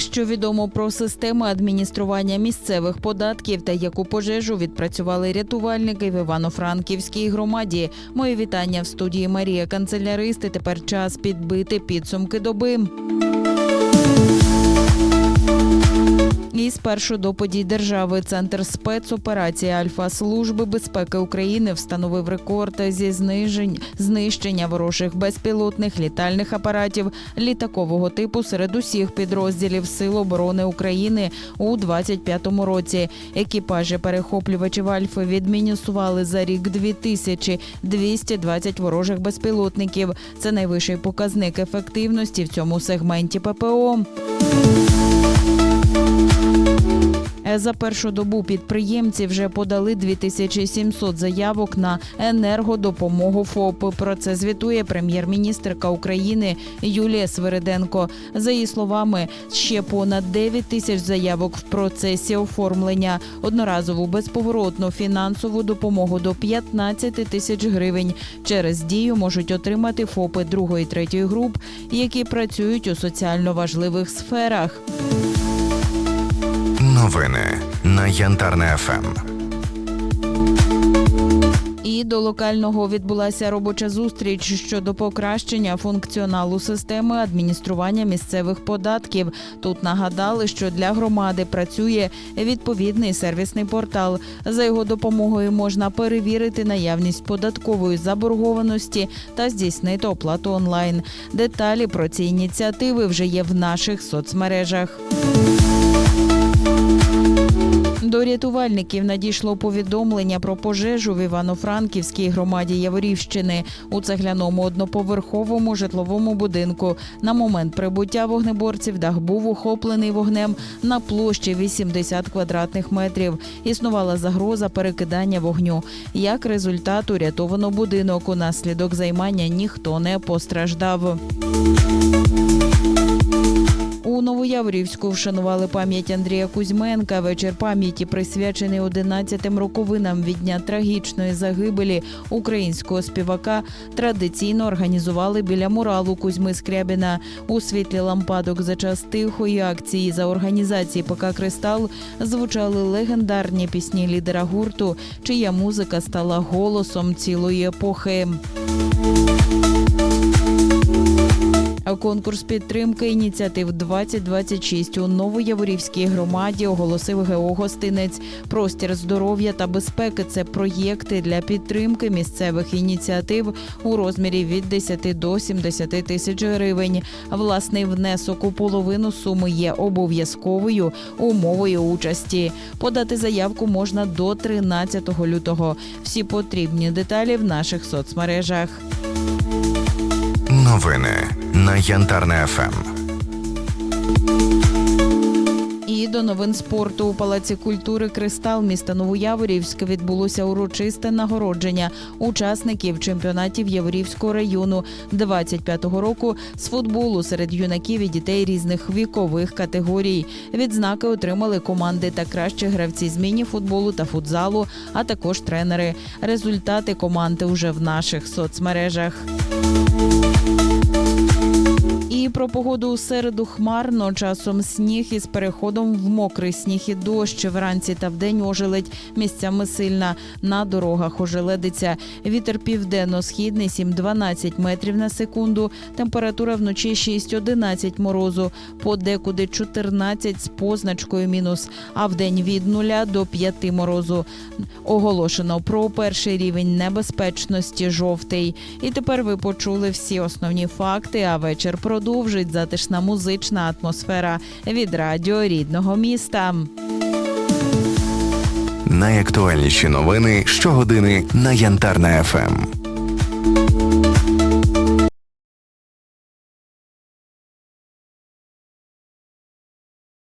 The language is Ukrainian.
Що відомо про системи адміністрування місцевих податків та яку пожежу відпрацювали рятувальники в Івано-Франківській громаді? Моє вітання в студії Марія Канцеляристи. Тепер час підбити підсумки доби. Спершу до подій держави Центр спецоперації Альфа Служби безпеки України встановив рекорд зі знижень знищення ворожих безпілотних літальних апаратів літакового типу серед усіх підрозділів Сил оборони України у 25-му році. Екіпажі перехоплювачів Альфи відмінусували за рік 2220 ворожих безпілотників. Це найвищий показник ефективності в цьому сегменті ППО. Е, За першу добу підприємці вже подали 2700 заявок на енергодопомогу ФОП. Про це звітує прем'єр-міністрка України Юлія Свириденко. За її словами, ще понад 9 тисяч заявок в процесі оформлення, одноразову безповоротну фінансову допомогу до 15 тисяч гривень. Через дію можуть отримати ФОПи другої третьої груп, які працюють у соціально важливих сферах. Новини на Янтарне. ФМ. І до локального відбулася робоча зустріч щодо покращення функціоналу системи адміністрування місцевих податків. Тут нагадали, що для громади працює відповідний сервісний портал. За його допомогою можна перевірити наявність податкової заборгованості та здійснити оплату онлайн. Деталі про ці ініціативи вже є в наших соцмережах. До рятувальників надійшло повідомлення про пожежу в Івано-Франківській громаді Яворівщини у цегляному одноповерховому житловому будинку. На момент прибуття вогнеборців дах був охоплений вогнем на площі 80 квадратних метрів. Існувала загроза перекидання вогню. Як результат, урятовано будинок. Унаслідок займання ніхто не постраждав. У Новояворівську вшанували пам'ять Андрія Кузьменка. Вечір пам'яті присвячений 11-тим роковинам від дня трагічної загибелі українського співака. Традиційно організували біля муралу Кузьми Скрябіна у світлі лампадок за час тихої акції за організації ПК Кристал звучали легендарні пісні лідера гурту, чия музика стала голосом цілої епохи. Конкурс підтримки ініціатив 2026 у Новояворівській громаді оголосив ГО «Гостинець». Простір здоров'я та безпеки це проєкти для підтримки місцевих ініціатив у розмірі від 10 до 70 тисяч гривень. Власний внесок у половину суми є обов'язковою умовою участі. Подати заявку можна до 13 лютого. Всі потрібні деталі в наших соцмережах. Новини на Янтарне. ФМ. І до новин спорту у палаці культури Кристал міста Новояворівськ відбулося урочисте нагородження учасників чемпіонатів Яворівського району 25-го року з футболу серед юнаків і дітей різних вікових категорій. Відзнаки отримали команди та кращі гравці з міні-футболу та футзалу, а також тренери. Результати команди уже в наших соцмережах. Про погоду у середу хмарно, часом сніг із переходом в мокрий сніг і дощ. Вранці та вдень ожеледь місцями сильна. На дорогах ожеледиться. Вітер південно-східний 7-12 метрів на секунду. Температура вночі 6-11 морозу. Подекуди 14 з позначкою мінус. А вдень від 0 до 5 морозу. Оголошено про перший рівень небезпечності жовтий. І тепер ви почули всі основні факти. А вечір продовжить затишна музична атмосфера від радіо рідного міста. Найактуальніші новини щогодини на Янтарна ФМ.